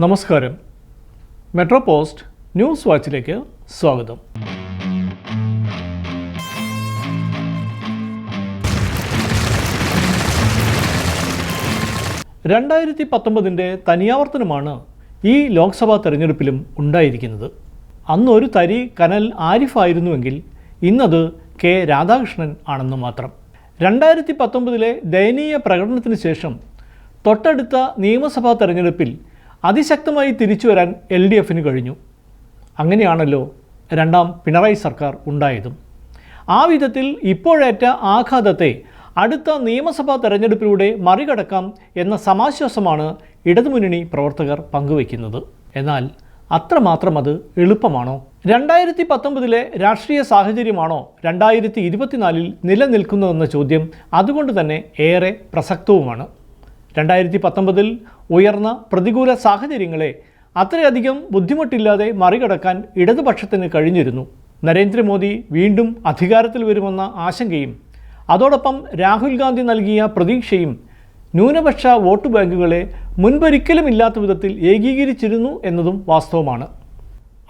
നമസ്കാരം. Metro post news വാച്ചിലേക്ക് സ്വാഗതം. രണ്ടായിരത്തി പത്തൊമ്പതിന്റെ തനിയാവർത്തനമാണ് ഈ ലോക്സഭാ തെരഞ്ഞെടുപ്പിലും ഉണ്ടായിരിക്കുന്നത്. അന്ന് ഒരു തരി കനൽ ആരിഫായിരുന്നുവെങ്കിൽ ഇന്നത് കെ രാധാകൃഷ്ണൻ ആണെന്ന് മാത്രം. രണ്ടായിരത്തി പത്തൊമ്പതിലെ ദയനീയ പ്രകടനത്തിന് ശേഷം തൊട്ടടുത്ത നിയമസഭാ തെരഞ്ഞെടുപ്പിൽ അതിശക്തമായി തിരിച്ചു വരാൻ എൽ ഡി എഫിന് കഴിഞ്ഞു. അങ്ങനെയാണല്ലോ രണ്ടാം പിണറായി സർക്കാർ ഉണ്ടായതും. ആ വിധത്തിൽ ഇപ്പോഴേറ്റ ആഘാതത്തെ അടുത്ത നിയമസഭാ തെരഞ്ഞെടുപ്പിലൂടെ മറികടക്കാം എന്ന സമാശ്വാസമാണ് ഇടതുമുന്നണി പ്രവർത്തകർ പങ്കുവയ്ക്കുന്നത്. എന്നാൽ അത്രമാത്രം അത് എളുപ്പമാണോ? രണ്ടായിരത്തി പത്തൊമ്പതിലെ രാഷ്ട്രീയ സാഹചര്യമാണോ രണ്ടായിരത്തി ഇരുപത്തിനാലിൽ നിലനിൽക്കുന്നതെന്ന ചോദ്യം അതുകൊണ്ട് തന്നെ ഏറെ പ്രസക്തവുമാണ്. രണ്ടായിരത്തി പത്തൊമ്പതിൽ ഉയർന്ന പ്രതികൂല സാഹചര്യങ്ങളെ അത്രയധികം ബുദ്ധിമുട്ടില്ലാതെ മറികടക്കാൻ ഇടതുപക്ഷത്തിന് കഴിഞ്ഞിരുന്നു. നരേന്ദ്രമോദി വീണ്ടും അധികാരത്തിൽ വരുമെന്ന ആശങ്കയും അതോടൊപ്പം രാഹുൽ ഗാന്ധി നൽകിയ പ്രതീക്ഷയും ന്യൂനപക്ഷ വോട്ട് ബാങ്കുകളെ മുൻപൊരിക്കലും ഇല്ലാത്ത വിധത്തിൽ ഏകീകരിച്ചിരുന്നു എന്നതും വാസ്തവമാണ്.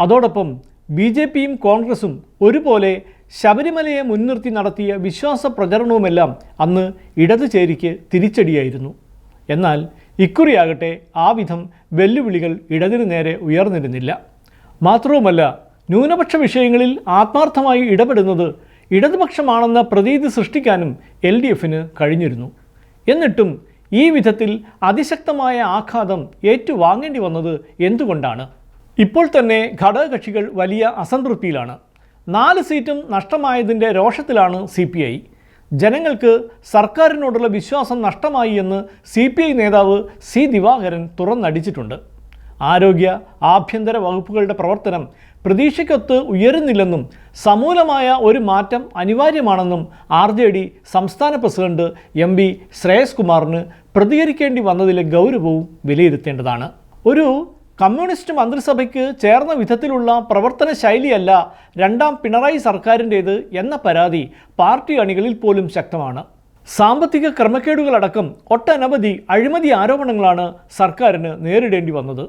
അതോടൊപ്പം ബി ജെ പിയും കോൺഗ്രസും ഒരുപോലെ ശബരിമലയെ മുൻനിർത്തി നടത്തിയ വിശ്വാസ പ്രചരണവുമെല്ലാം അന്ന് ഇടതുചേരിക്ക് തിരിച്ചടിയായിരുന്നു. എന്നാൽ ഇക്കുറിയാകട്ടെ ആ വിധം വെല്ലുവിളികൾ ഇടതിനു നേരെ ഉയർന്നിരുന്നില്ല. മാത്രവുമല്ല ന്യൂനപക്ഷ വിഷയങ്ങളിൽ ആത്മാർത്ഥമായി ഇടപെടുന്നത് ഇടതുപക്ഷമാണെന്ന പ്രതീതി സൃഷ്ടിക്കാനും എൽ ഡി എഫിന് കഴിഞ്ഞിരുന്നു. എന്നിട്ടും ഈ വിധത്തിൽ അതിശക്തമായ ആഘാതം ഏറ്റുവാങ്ങേണ്ടി വന്നത് എന്തുകൊണ്ടാണ്? ഇപ്പോൾ തന്നെ ഘടകകക്ഷികൾ വലിയ അസംതൃപ്തിയിലാണ്. നാല് സീറ്റും നഷ്ടമായതിന്റെ രോഷത്തിലാണ് സി ജനങ്ങൾക്ക് സർക്കാരിനോടുള്ള വിശ്വാസം നഷ്ടമായി എന്ന് സി പി ഐ നേതാവ് സി ദിവാകരൻ തുറന്നടിച്ചിട്ടുണ്ട്. ആരോഗ്യ ആഭ്യന്തര വകുപ്പുകളുടെ പ്രവർത്തനം പ്രതീക്ഷയ്ക്കൊത്ത് ഉയരുന്നില്ലെന്നും സമൂലമായ ഒരു മാറ്റം അനിവാര്യമാണെന്നും ആർ ജെ ഡി സംസ്ഥാന പ്രസിഡന്റ് എം വി ശ്രേയസ് കുമാറിന് പ്രതികരിക്കേണ്ടി വന്നതിലെ ഗൗരവവും വിലയിരുത്തേണ്ടതാണ്. ഒരു കമ്മ്യൂണിസ്റ്റ് മന്ത്രിസഭയ്ക്ക് ചേർന്ന വിധത്തിലുള്ള പ്രവർത്തന ശൈലിയല്ല രണ്ടാം പിണറായി സർക്കാരിന്റേത് എന്ന പരാതി പാർട്ടി അണികളിൽ പോലും ശക്തമാണ്. സാമ്പത്തിക ക്രമക്കേടുകളടക്കം ഒട്ടനവധി അഴിമതി ആരോപണങ്ങളാണ് സർക്കാരിന് നേരിടേണ്ടി വന്നത്.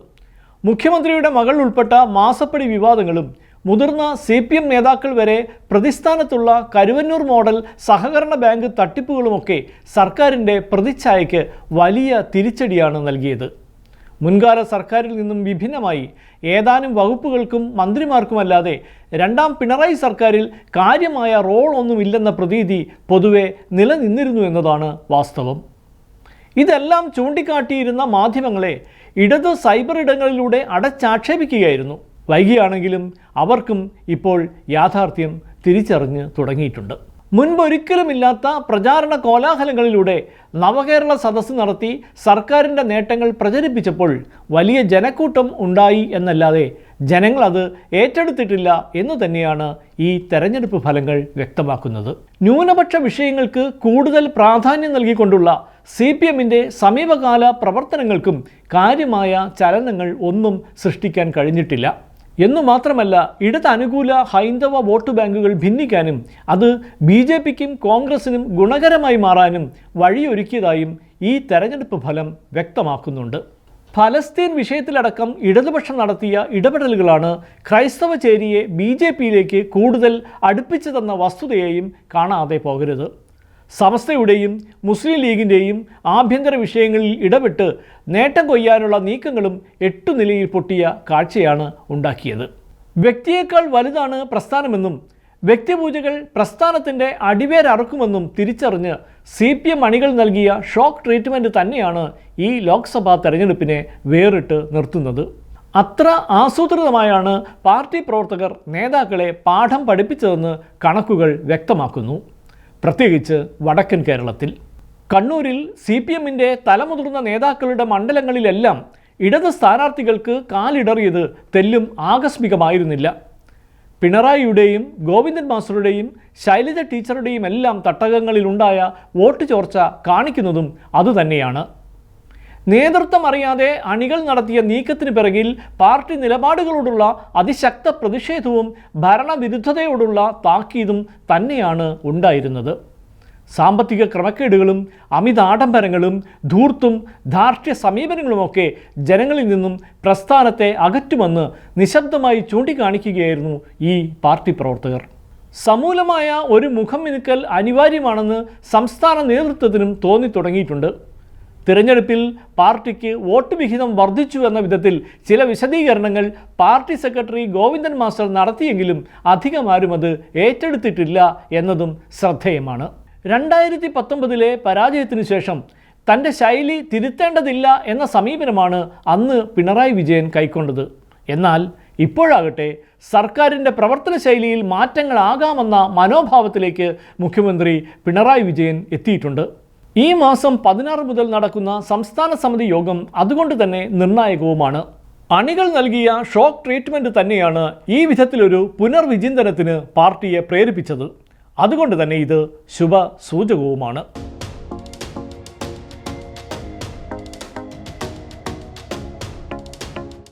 മുഖ്യമന്ത്രിയുടെ മകൾ ഉൾപ്പെട്ട മാസപ്പടി വിവാദങ്ങളും മുതിർന്ന സി പി എം നേതാക്കൾ വരെ പ്രതിസ്ഥാനത്തുള്ള കരുവന്നൂർ മോഡൽ സഹകരണ ബാങ്ക് തട്ടിപ്പുകളുമൊക്കെ സർക്കാരിന്റെ പ്രതിച്ഛായയ്ക്ക് വലിയ തിരിച്ചടിയാണ് നൽകിയത്. മുൻകാല സർക്കാരിൽ നിന്നും വിഭിന്നമായി. ഏതാനും വകുപ്പുകൾക്കും മന്ത്രിമാർക്കുമല്ലാതെ രണ്ടാം പിണറായി സർക്കാരിൽ കാര്യമായ റോൾ ഒന്നുമില്ലെന്ന പ്രതീതി പൊതുവെ നിലനിന്നിരുന്നു എന്നതാണ് വാസ്തവം. ഇതെല്ലാം ചൂണ്ടിക്കാട്ടിയിരുന്ന മാധ്യമങ്ങളെ ഇടത് സൈബർ ഇടങ്ങളിലൂടെ അടച്ചാക്ഷേപിക്കുകയായിരുന്നു. വൈകിയാണെങ്കിലും അവർക്കും ഇപ്പോൾ യാഥാർത്ഥ്യം തിരിച്ചറിഞ്ഞ് തുടങ്ങിയിട്ടുണ്ട്. മുൻപൊരിക്കലുമില്ലാത്ത പ്രചാരണ കോലാഹലങ്ങളിലൂടെ നവകേരള സദസ്സ് നടത്തി സർക്കാരിന്റെ നേട്ടങ്ങൾ പ്രചരിപ്പിച്ചപ്പോൾ വലിയ ജനക്കൂട്ടം ഉണ്ടായി എന്നല്ലാതെ ജനങ്ങൾ അത് ഏറ്റെടുത്തിട്ടില്ല എന്ന് തന്നെയാണ് ഈ തെരഞ്ഞെടുപ്പ് ഫലങ്ങൾ വ്യക്തമാക്കുന്നത്. ന്യൂനപക്ഷ വിഷയങ്ങൾക്ക് കൂടുതൽ പ്രാധാന്യം നൽകിക്കൊണ്ടുള്ള സി പി എമ്മിന്റെ സമീപകാല പ്രവർത്തനങ്ങൾക്കും കാര്യമായ ചലനങ്ങൾ ഒന്നും സൃഷ്ടിക്കാൻ കഴിഞ്ഞിട്ടില്ല. എന്നു മാത്രമല്ല ഇടത് അനുകൂല ഹൈന്ദവ വോട്ട് ബാങ്കുകൾ ഭിന്നിക്കാനും അത് ബി ജെ പിക്കും കോൺഗ്രസിനും ഗുണകരമായി മാറാനും വഴിയൊരുക്കിയതായും ഈ തെരഞ്ഞെടുപ്പ് ഫലം വ്യക്തമാക്കുന്നുണ്ട്. ഫലസ്തീൻ വിഷയത്തിലടക്കം ഇടതുപക്ഷം നടത്തിയ ഇടപെടലുകളാണ് ക്രൈസ്തവ ചേരിയെ ബി ജെ പിയിലേക്ക് കൂടുതൽ അടുപ്പിച്ചതെന്ന വസ്തുതയെയും കാണാതെ പോകരുത്. സമസ്തയുടെയും മുസ്ലിം ലീഗിന്റെയും ആഭ്യന്തര വിഷയങ്ങളിൽ ഇടപെട്ട് നേട്ടം കൊയ്യാനുള്ള നീക്കങ്ങളും എട്ടു നിലയിൽ പൊട്ടിയ കാഴ്ചയാണ് ഉണ്ടാക്കിയത്. വ്യക്തിയേക്കാൾ വലുതാണ് പ്രസ്ഥാനമെന്നും വ്യക്തിപൂജകൾ പ്രസ്ഥാനത്തിന്റെ അടിവേരറക്കുമെന്നും തിരിച്ചറിഞ്ഞ് സി പി എം അണികൾ നൽകിയ ഷോക്ക് ട്രീറ്റ്മെന്റ് തന്നെയാണ് ഈ ലോക്സഭാ തെരഞ്ഞെടുപ്പിനെ വേറിട്ട് നിർത്തുന്നത്. അത്ര ആസൂത്രിതമായാണ് പാർട്ടി പ്രവർത്തകർ നേതാക്കളെ പാഠം പഠിപ്പിച്ചതെന്ന് കണക്കുകൾ വ്യക്തമാക്കുന്നു. പ്രത്യേകിച്ച് വടക്കൻ കേരളത്തിൽ. കണ്ണൂരിൽ സി പി എമ്മിന്റെ തലമുതിർന്ന നേതാക്കളുടെ മണ്ഡലങ്ങളിലെല്ലാം ഇടത് സ്ഥാനാർത്ഥികൾക്ക് കാലിടറിയത് തെല്ലും ആകസ്മികമായിരുന്നില്ല. പിണറായിയുടെയും ഗോവിന്ദൻ മാസ്റ്ററുടെയും ശൈലജ ടീച്ചറുടെയും എല്ലാം തട്ടകങ്ങളിലുണ്ടായ വോട്ട് ചോർച്ച കാണിക്കുന്നതും അതുതന്നെയാണ്. നേതൃത്വം അറിയാതെ അണികൾ നടത്തിയ നീക്കത്തിന് പിറകിൽ പാർട്ടി നിലപാടുകളോടുള്ള അതിശക്ത പ്രതിഷേധവും ഭരണവിരുദ്ധതയോടുള്ള താക്കീതും തന്നെയാണ് ഉണ്ടായിരുന്നത്. സാമ്പത്തിക ക്രമക്കേടുകളും അമിതാഡംബരങ്ങളും ധൂർത്തും ധാർഷ്ട്യ സമീപനങ്ങളുമൊക്കെ ജനങ്ങളിൽ നിന്നും പ്രസ്ഥാനത്തെ അകറ്റുമെന്ന് നിശബ്ദമായി ചൂണ്ടിക്കാണിക്കുകയായിരുന്നു ഈ പാർട്ടി പ്രവർത്തകർ. സമൂലമായ ഒരു മുഖം മിനുക്കൽ അനിവാര്യമാണെന്ന് സംസ്ഥാന നേതൃത്വത്തിനും തോന്നി തുടങ്ങിയിട്ടുണ്ട് തിരഞ്ഞെടുപ്പിൽ പാർട്ടിക്ക് വോട്ട് വിഹിതം വർദ്ധിച്ചു എന്ന വിധത്തിൽ ചില വിശദീകരണങ്ങൾ പാർട്ടി സെക്രട്ടറി ഗോവിന്ദൻ മാസ്റ്റർ നടത്തിയെങ്കിലും അധികം ആരും അത് ഏറ്റെടുത്തിട്ടില്ല എന്നതും ശ്രദ്ധേയമാണ്. രണ്ടായിരത്തി പത്തൊമ്പതിലെ പരാജയത്തിനു ശേഷം തന്റെ ശൈലി തിരുത്തേണ്ടതില്ല എന്ന സമീപനമാണ് അന്ന് പിണറായി വിജയൻ കൈക്കൊണ്ടത്. എന്നാൽ ഇപ്പോഴാകട്ടെ സർക്കാരിന്റെ പ്രവർത്തന ശൈലിയിൽ മാറ്റങ്ങളാകാമെന്ന മനോഭാവത്തിലേക്ക് മുഖ്യമന്ത്രി പിണറായി വിജയൻ എത്തിയിട്ടുണ്ട്. ഈ മാസം പതിനാറ് മുതൽ നടക്കുന്ന സംസ്ഥാന സമിതി യോഗം അതുകൊണ്ട് തന്നെ നിർണായകവുമാണ്. അണികൾ നൽകിയ ഷോക്ക് ട്രീറ്റ്മെന്റ് തന്നെയാണ് ഈ വിധത്തിലൊരു പുനർവിചിന്തനത്തിന് പാർട്ടിയെ പ്രേരിപ്പിച്ചത്. അതുകൊണ്ട് തന്നെ ഇത് ശുഭ സൂചകവുമാണ്